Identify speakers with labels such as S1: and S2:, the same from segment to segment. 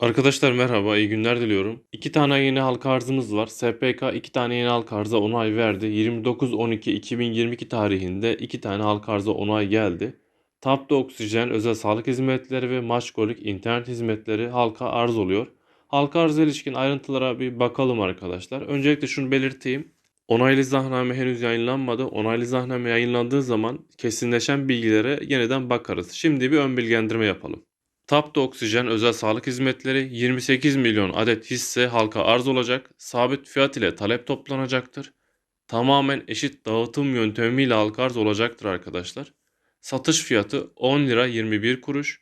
S1: Arkadaşlar merhaba, iyi günler diliyorum. 2 tane yeni halka arzımız var. SPK 2 tane yeni halka arza onay verdi. 29.12.2022 tarihinde 2 tane halka arza onay geldi. Tapda Oksijen, Özel Sağlık Hizmetleri ve Maçkolik İnternet Hizmetleri halka arz oluyor. Halka arza ilişkin ayrıntılara bir bakalım arkadaşlar. Öncelikle şunu belirteyim. Onaylı izahname henüz yayınlanmadı. Onaylı izahname yayınlandığı zaman kesinleşen bilgilere yeniden bakarız. Şimdi bir ön bilgilendirme yapalım. Tapda Oksijen Özel Sağlık Hizmetleri 28 milyon adet hisse halka arz olacak. Sabit fiyat ile talep toplanacaktır. Tamamen eşit dağıtım yöntemiyle halka arz olacaktır arkadaşlar. Satış fiyatı 10 lira 21 kuruş.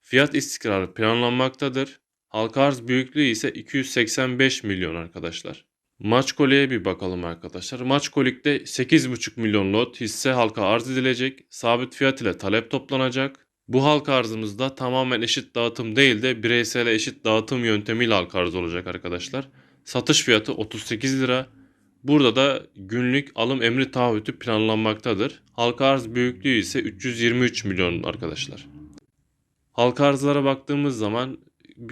S1: Fiyat istikrarı planlanmaktadır. Halka arz büyüklüğü ise 285 milyon arkadaşlar. Maçkolik'e bir bakalım arkadaşlar. Maçkolik'te 8,5 milyon lot hisse halka arz edilecek. Sabit fiyat ile talep toplanacak. Bu halka arzımızda tamamen eşit dağıtım değil de bireysel eşit dağıtım yöntemiyle halka arz olacak arkadaşlar. Satış fiyatı 38 lira. Burada da günlük alım emri taahhütü planlanmaktadır. Halka arz büyüklüğü ise 323 milyon arkadaşlar. Halka arzlara baktığımız zaman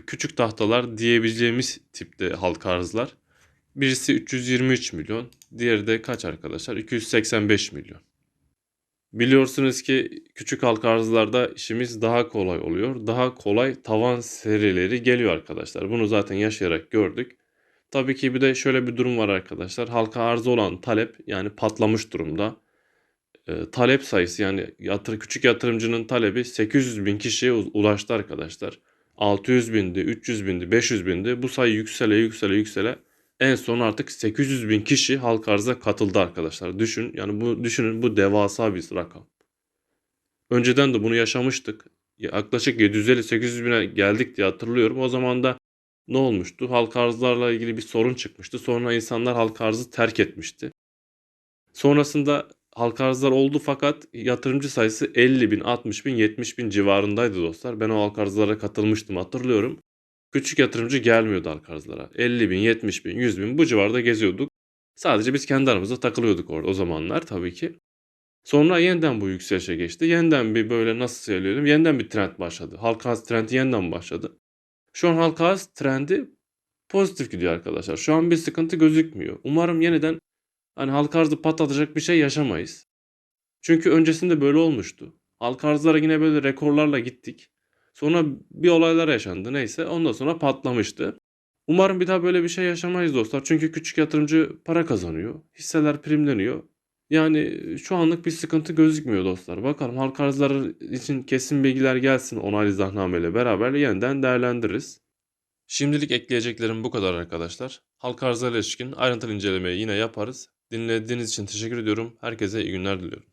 S1: küçük tahtalar diyebileceğimiz tipte halka arzlar. Birisi 323 milyon, diğeri de kaç arkadaşlar? 285 milyon. Biliyorsunuz ki küçük halka arzlarda işimiz daha kolay oluyor. Daha kolay tavan serileri geliyor arkadaşlar. Bunu zaten yaşayarak gördük. Tabii ki bir de şöyle bir durum var arkadaşlar. Halka arzı olan talep yani patlamış durumda. Ee, talep sayısı yani yatır, küçük yatırımcının talebi 800 bin kişiye ulaştı arkadaşlar. 600 bindi, 300 bindi, 500 bindi. Bu sayı yüksele yüksele yüksele en son artık 800 bin kişi halk arza katıldı arkadaşlar. Düşün yani bu düşünün bu devasa bir rakam. Önceden de bunu yaşamıştık. Yaklaşık 750-800 bine geldik diye hatırlıyorum. O zaman da ne olmuştu? Halk arzlarla ilgili bir sorun çıkmıştı. Sonra insanlar halk arzı terk etmişti. Sonrasında halka arzlar oldu fakat yatırımcı sayısı 50 bin, 60 bin, 70 bin civarındaydı dostlar. Ben o halka arzlara katılmıştım hatırlıyorum. Küçük yatırımcı gelmiyordu halka arzlara. 50 bin, 70 bin, 100 bin bu civarda geziyorduk. Sadece biz kendi aramızda takılıyorduk orada o zamanlar tabii ki. Sonra yeniden bu yükselişe geçti. Yeniden bir böyle nasıl söyleyelim? Yeniden bir trend başladı. Halka arz trendi yeniden başladı. Şu an halka arz trendi pozitif gidiyor arkadaşlar. Şu an bir sıkıntı gözükmüyor. Umarım yeniden hani halka arzı patlatacak bir şey yaşamayız. Çünkü öncesinde böyle olmuştu. Halka arzlara yine böyle rekorlarla gittik. Sonra bir olaylar yaşandı neyse ondan sonra patlamıştı. Umarım bir daha böyle bir şey yaşamayız dostlar. Çünkü küçük yatırımcı para kazanıyor. Hisseler primleniyor. Yani şu anlık bir sıkıntı gözükmüyor dostlar. Bakalım halka arzları için kesin bilgiler gelsin onaylı zahnameyle beraber yeniden değerlendiririz. Şimdilik ekleyeceklerim bu kadar arkadaşlar. Halka arzlarıyla ilişkin ayrıntılı incelemeyi yine yaparız. Dinlediğiniz için teşekkür ediyorum. Herkese iyi günler diliyorum.